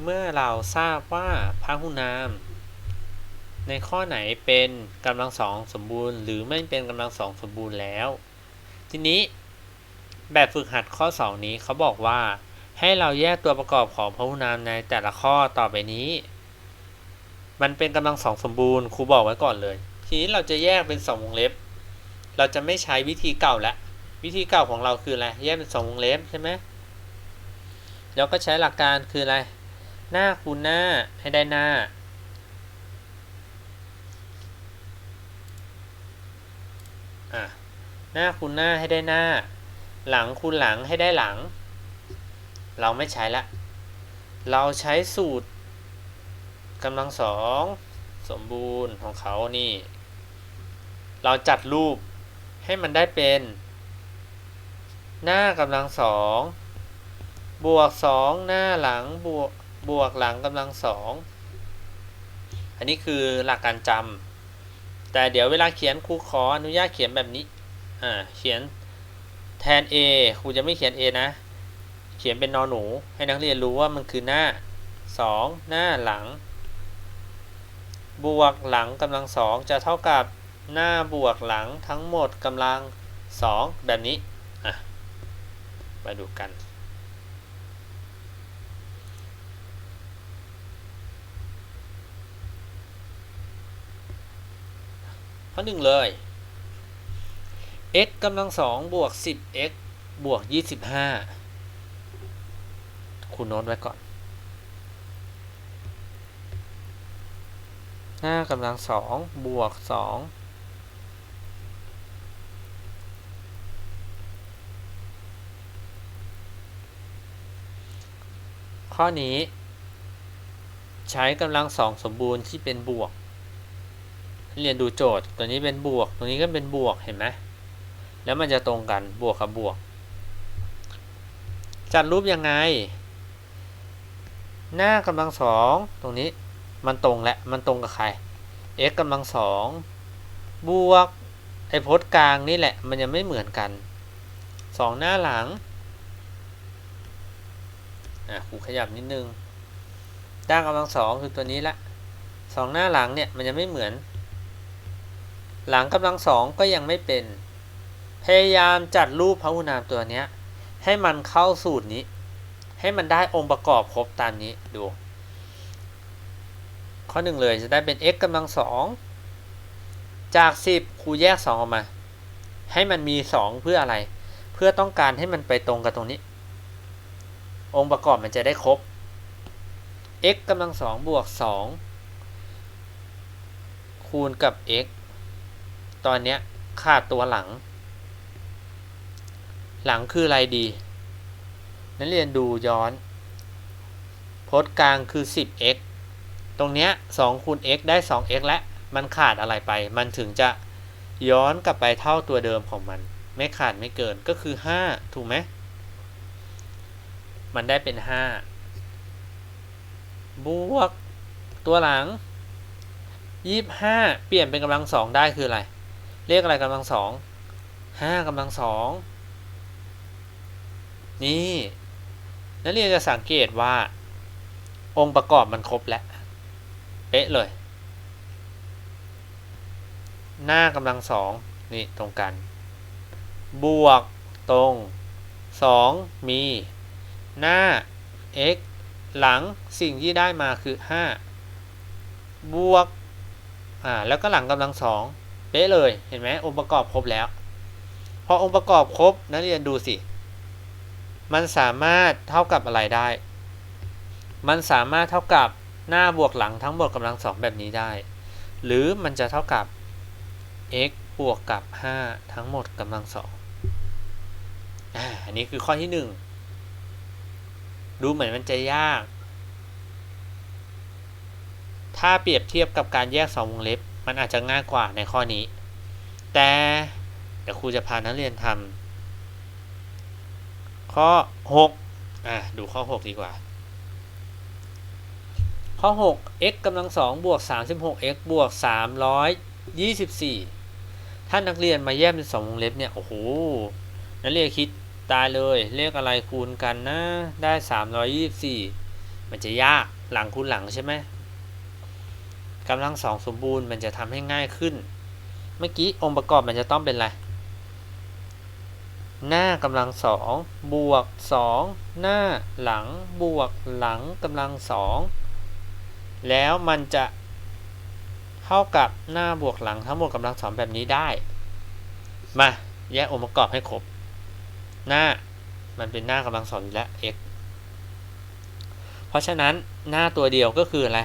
เมื่อเราทราบว่าพหุนาม ในข้อไหนเป็นกำลังสองสมบูรณ์ หรือไม่เป็นกำลังสองสมบูรณ์แล้ว ทีนี้แบบฝึกหัดข้อ 2 นี้เขาบอกว่า ให้เราแยกตัวประกอบของพหุนามในแต่ละข้อต่อไปนี้ มันเป็นกำลังสองสมบูรณ์ครูบอกไว้ก่อนเลย ทีนี้เราจะแยกเป็นสองวงเล็บ เราจะไม่ใช้วิธีเก่าแล้ววิธีเก่าของเราคืออะไรแยกเป็นสองวงเล็บใช่ไหมแล้วก็ใช้หลักการคืออะไร หน้าคูณหน้าให้ได้หน้า อะ หน้าคูณหน้าให้ได้หน้า หลังคูณหลังให้ได้หลัง เราไม่ใช้ละ เราใช้สูตรกำลังสองสมบูรณ์ของเขานี่ เราจัดรูปให้มันได้เป็น หน้ากำลังสองบวกสองหน้าหลังบวก บวกหลังกำลังสอง อันนี้คือหลักการจำ แต่เดี๋ยวเวลาเขียนครูขออนุญาตเขียนแบบนี้ อ่า เขียนแทน A ครูจะไม่เขียน A นะ เขียนเป็นนอหนู ให้นักเรียนรู้ว่ามันคือหน้า 2 หน้าหลัง บวกหลังกำลังสองจะเท่ากับหน้าบวกหลังทั้งหมดกำลังสองแบบนี้ อะ มาดูกัน ข้อหนึ่งเลย x กำลังสองบวก 10x บวก 25 คุณโน้ตไว้ก่อนห้ากำลังสองบวกสองข้อนี้ ใช้กำลังสองสมบูรณ์ที่เป็นบวก เรียนดูโจทย์ ตัวนี้เป็นบวก ตัวนี้ก็เป็นบวก เห็นไหม แล้วมันจะตรงกัน บวกกับบวก จัดรูปยังไง หน้ากำลังสอง ตรงนี้ มันตรงและ มันตรงกับใคร x กำลังสอง บวก ไอ้พจน์กลางนี่แหละ มันยังไม่เหมือนกัน สองหน้าหลัง อะครูขยับนิดนึงด้านกำลังสองคือตัวนี้ละสองหน้าหลังเนี่ย มันยังไม่เหมือน หลังกำลังสองก็ยังไม่เป็น พยายามจัดรูปพหุนามตัวเนี้ย ให้มันเข้าสูตรนี้ ให้มันได้องค์ประกอบครบตามนี้ดู ข้อหนึ่งเลยจะได้เป็น x กำลังสองจาก 10ครูแยก 2 ออกมา ให้มันมี 2 เพื่ออะไร เพื่อต้องการให้มันไปตรงกับตรงนี้ องค์ประกอบมันจะได้ครบ x กำลังสองบวก 2 คูณกับ x ตอนเนี้ยขาดตัวหลัง หลังคืออะไรดี นักเรียนดูย้อนพจน์กลางคือ 10x ตรงเนี้ย2คูณ x ได้ 2x และมันขาดอะไรไป มันถึงจะย้อนกลับไปเท่าตัวเดิมของมัน ไม่ขาดไม่เกินก็คือ 5 ถูกไหม มันได้เป็น 5 บวกตัวหลัง 25 เปลี่ยนเป็นกำลังสองได้คืออะไร เรียกอะไรกำลังสอง5กำลังสองนี่นักเรียนจะสังเกตว่า องค์ประกอบมันครบแล้วเป๊ะเลย หน้ากำลังสองนี่ตรงกัน บวกตรง 2 มี หน้า x หลังสิ่งที่ได้มาคือ 5 บวกอ่าแล้วก็หลังกำลังสอง เป๊ะเลยเห็นไหมองค์ประกอบครบแล้ว พอองค์ประกอบครบนักเรียนดูสิ มันสามารถเท่ากับอะไรได้ มันสามารถเท่ากับหน้าบวกหลังทั้งหมดกำลังสองแบบนี้ได้ หรือมันจะเท่ากับ x บวกกับ 5 ทั้งหมดกำลังสองอันนี้คือข้อที่ 1 ดูเหมือนมันจะยาก ถ้าเปรียบเทียบกับการแยกสองวงเล็บ มันอาจจะง่ายกว่าในข้อนี้ แต่เดี๋ยวครูจะพานักเรียนทำข้อ6อะดูข้อ 6 ดีกว่า ข้อ 6 x กำลัง2บวก 36x บวก 324 ถ้านักเรียนมาแยกเป็น2วงเล็บเนี่ย โอ้โห นักเรียนคิดตายเลยเลขอะไรคูณกันนะ ได้ 324 มันจะยากหลังคูณหลังใช่ไหม กำลังสองสมบูรณ์มันจะทำให้ง่ายขึ้น เมื่อกี้องค์ประกอบมันจะต้องเป็นอะไร หน้ากำลังสองบวกสองหน้าหลังบวกหลังกำลังสองแล้วมันจะเท่ากับหน้าบวกหลังทั้งหมดกำลังสองแบบนี้ได้ มาแยกองค์ประกอบให้ครบ หน้ามันเป็นหน้ากำลังสองอยู่แล้ว x เพราะฉะนั้นหน้าตัวเดียวก็คืออะไร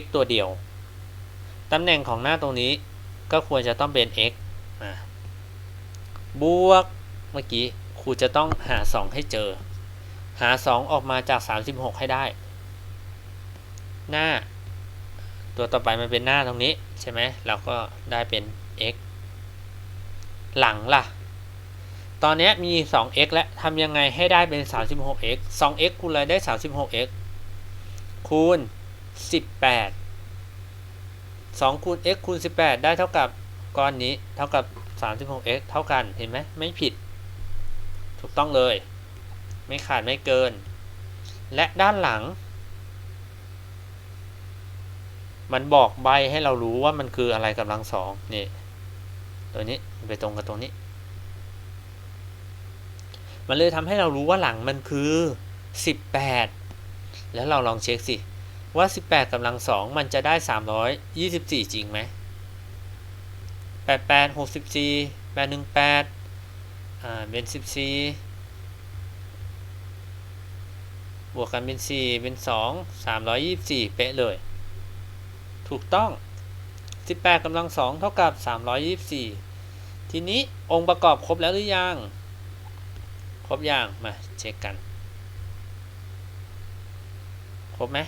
x ตัวเดียว ตำแหน่งของหน้าตรงนี้ก็ควรจะต้องเป็น x บวกเมื่อกี้ครูจะต้องหา 2 ให้เจอ หา 2 ออกมาจาก 36 ให้ได้ หน้า ตัวต่อไปมันเป็นหน้าตรงนี้ใช่ไหมเราก็ได้เป็น x หลังล่ะ ตอนนี้มี 2x แล้วทำยังไงให้ได้เป็น 36x 2x คูณอะไรได้ 36x คูณ 18 2คูณ x คูณ 18 ได้เท่ากับก้อนนี้เท่ากับ 36x เท่ากันเห็นไหมไม่ผิด ถูกต้องเลย ไม่ขาดไม่เกิน และด้านหลัง มันบอกใบให้เรารู้ว่ามันคืออะไรกำลังสองนี่ตัวนี้ไปตรงกับตรงนี้ มันเลยทำให้เรารู้ว่าหลังมันคือ 18 แล้วเราลองเช็คสิ ว่า 18กำลังสองมันจะได้ 324 จริงไหม88 64 818อ่าเป็น14บวกกันเป็น 4 เป็น 2 324 เป๊ะเลย ถูกต้อง 18กำลังสองเท่ากับ 324 ทีนี้องค์ประกอบครบแล้วหรือยัง ครบยังมาเช็คกัน ครบไหม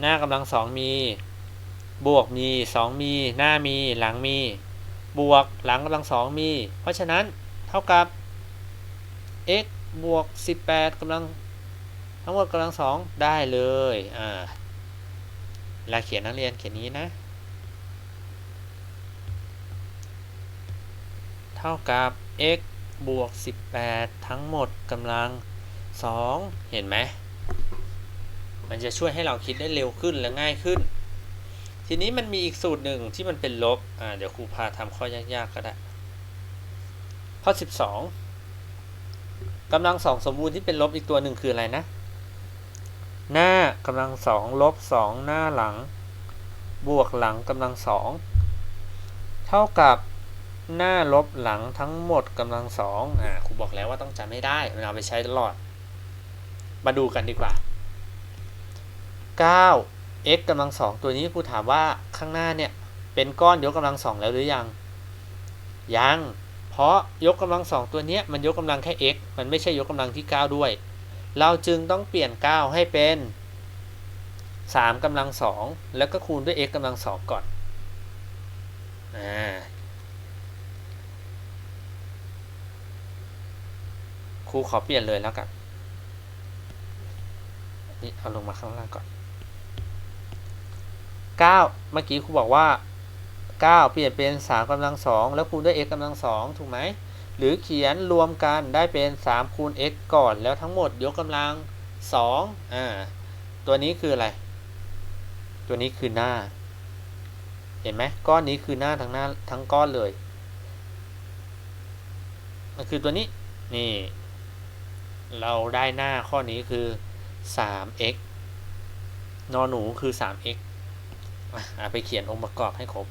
หน้ากำลังสองมี บวกมี2มี หน้ามี หลังมี บวกหลังกำลังสองมี เพราะฉะนั้นเท่ากับ x บวก 18กำลังทั้งหมดกำลังสองได้เลยอ่าเวลาเขียนนักเรียนเขียนนี้นะ เท่ากับ x บวก 18 ทั้งหมดกำลัง 2 เห็นไหม มันจะช่วยให้เราคิดได้เร็วขึ้นและง่ายขึ้น ทีนี้มันมีอีกสูตรหนึ่งที่มันเป็นลบอ่าเดี๋ยวครูพาทำข้อยากๆก็ได้ ข้อ 12กำลังสองสมบูรณ์ที่เป็นลบอีกตัวหนึ่งคืออะไรนะ หน้ากำลังสองลบสองหน้าหลัง บวกหลังกำลังสองเท่ากับหน้าลบหลังทั้งหมดกำลังสองอ่าครูบอกแล้วว่าต้องจำไม่ได้เอาไปใช้ตลอด มาดูกันดีกว่า 9 x กำลังสองตัวนี้ครูถามว่าข้างหน้าเนี่ยเป็นก้อนยกกำลังสองแล้วหรือยัง ยัง เพราะยกกำลังสองตัวนี้มันยกกำลังแค่ x มันไม่ใช่ยกกำลังที่ 9 ด้วย เราจึงต้องเปลี่ยน 9 ให้เป็น3กำลังสองแล้วก็คูณด้วย x กำลังสองก่อนอ่าครูขอเปลี่ยนเลยแล้วกันนี่เอาลงมาข้างล่างก่อน 9 เมื่อกี้ครูบอกว่า 9 เปลี่ยนเป็น3กำลังสองแล้วคูณด้วย x กำลังสองถูกไหมหรือเขียนรวมกันได้เป็น3คูณ x ก่อนแล้วทั้งหมดยกกำลัง2อ่าตัวนี้คืออะไร ตัวนี้คือหน้า เห็นไหมก้อนนี้คือหน้าทั้งหน้าทั้งก้อนเลยมันคือตัวนี้นี่ เราได้หน้าข้อนี้คือ 3x นอนหนูคือ 3x อะไปเขียนองค์ประกอบให้ครบ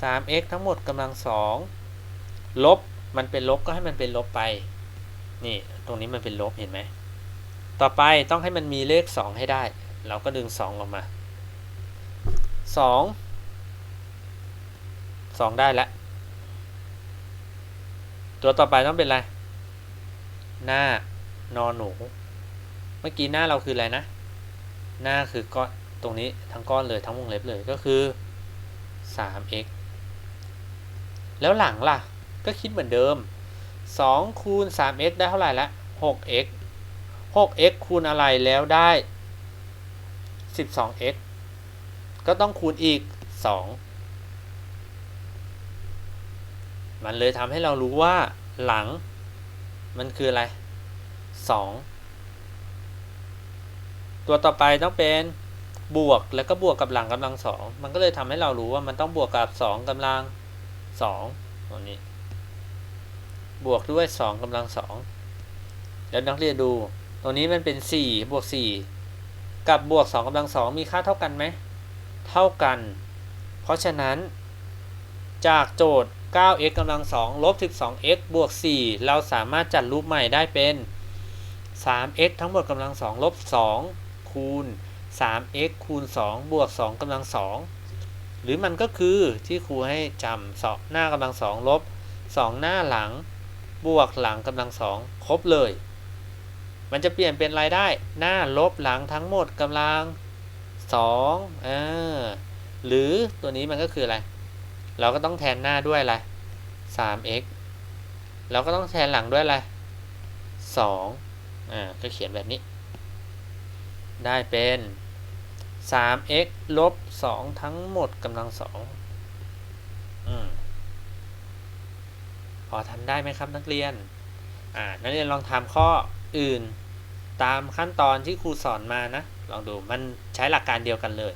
3x ทั้งหมดกำลังสองลบมันเป็นลบก็ให้มันเป็นลบไป นี่ตรงนี้มันเป็นลบเห็นไหม ต่อไปต้องให้มันมีเลข 2 ให้ได้ เราก็ดึง 2 ออกมา 2 2 ได้แล้วตัวต่อไปต้องเป็นอะไร หน้านอนหนู เมื่อกี้หน้าเราคืออะไรนะ หน้าคือก้อน รงนี้ทั้งก้อนเลยทั้งวงเล็บเลยก็คือ 3x แล้วหลังล่ะ ก็คิดเหมือนเดิม 2 คูณ 3x ได้เท่าไหร่ละ 6x 6x คูณอะไรแล้วได้ 12x ก็ต้องคูณอีก 2 มันเลยทำให้เรารู้ว่าหลัง มันคืออะไร 2 ตัวต่อไปต้องเป็น บวกแล้วก็บวกกับหลังกำลังสองมันก็เลยทำให้เรารู้ว่ามันต้องบวกกับสองกำลังสองตัวนี้ บวกด้วยสองกำลังสองแล้วนักเรียนดูตัวนี้มันเป็นสี่บวกสี่กับบวกสองกำลังสองมีค่าเท่ากันไหมเท่ากัน เพราะฉะนั้นจากโจทย์ 9x กำลัง2ลบ 12x บวก 4 เราสามารถจัดรูปใหม่ได้เป็น 3x ทั้งหมดกำลัง2ลบ 2 คูณ 3x คูณ 2 บวก2กำลัง 2 หรือมันก็คือที่ครูให้จำสองหน้ากำลัง 2 ลบ 2 หน้าหลัง บวกหลังกำลัง 2 ครบเลย มันจะเปลี่ยนเป็นรายได้หน้าลบหลังทั้งหมดกำลัง2เออหรือตัวนี้มันก็คืออะไร เราก็ต้องแทนหน้าด้วยอะไร 3x เราก็ต้องแทนหลังด้วยอะไร 2อ่า ก็เขียนแบบนี้ ได้เป็น 3x ลบ 2 ทั้งหมดกำลัง2อืมพอทำได้ไหมครับนักเรียน อ่า นักเรียนลองทำข้ออื่น ตามขั้นตอนที่ครูสอนมานะ ลองดูมันใช้หลักการเดียวกันเลย